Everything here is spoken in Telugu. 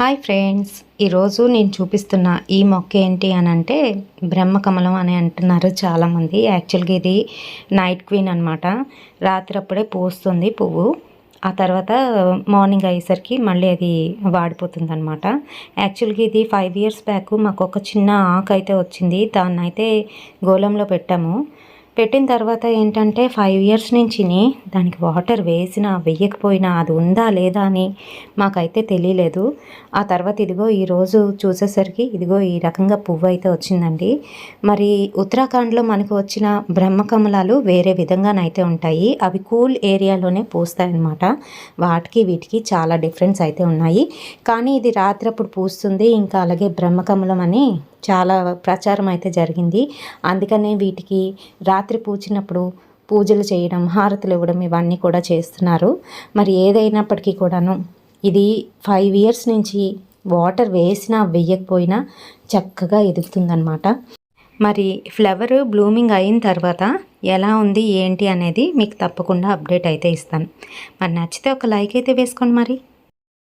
హాయ్ ఫ్రెండ్స్ ఈరోజు నేను చూపిస్తున్న ఈ మొక్క ఏంటి అని అంటే బ్రహ్మకమలం అని అంటున్నారు చాలామంది. యాక్చువల్గా ఇది నైట్ క్వీన్ అనమాట రాత్రి అప్పుడే పూస్తుంది పువ్వు. ఆ తర్వాత మార్నింగ్ అయ్యేసరికి మళ్ళీ అది వాడిపోతుంది అనమాట యాక్చువల్గా ఇది ఫైవ్ ఇయర్స్ బ్యాక్ మాకు ఒక చిన్న ఆకు అయితే వచ్చింది. దాన్ని అయితే గోళంలో పెట్టాము. పెట్టిన తర్వాత ఏంటంటే ఫైవ్ ఇయర్స్ నుంచి దానికి వాటర్ వేసినా వెయ్యకపోయినా అది ఉందా లేదా అని మాకైతే తెలియలేదు. ఆ తర్వాత ఇదిగో ఈరోజు చూసేసరికి ఇదిగో ఈ రకంగా పువ్వు అయితే వచ్చిందండి. మరి ఉత్తరాఖండ్లో మనకు వచ్చిన బ్రహ్మకమలాలు వేరే విధంగానైతే ఉంటాయి. అవి కూల్ ఏరియాలోనే పూస్తాయి అన్నమాట వాటికి వీటికి చాలా డిఫరెన్స్ అయితే ఉన్నాయి. కానీ ఇది రాత్రప్పుడు పూస్తుంది ఇంకా అలాగే బ్రహ్మకమలం అని చాలా ప్రచారం అయితే జరిగింది. అందుకనే వీటికి రా రాత్రి పూచినప్పుడు పూజలు చేయడం హారతులు ఇవ్వడం ఇవన్నీ కూడా చేస్తున్నారు. మరి ఏదైనప్పటికీ కూడాను ఇది ఫైవ్ ఇయర్స్ నుంచి వాటర్ వేసినా వేయకపోయినా చక్కగా ఎదుగుతుందనమాట మరి ఫ్లవర్ బ్లూమింగ్ అయిన తర్వాత ఎలా ఉంది ఏంటి అనేది మీకు తప్పకుండా అప్డేట్ అయితే ఇస్తాను. మరి నచ్చితే ఒక లైక్ అయితే వేసుకోండి మరి.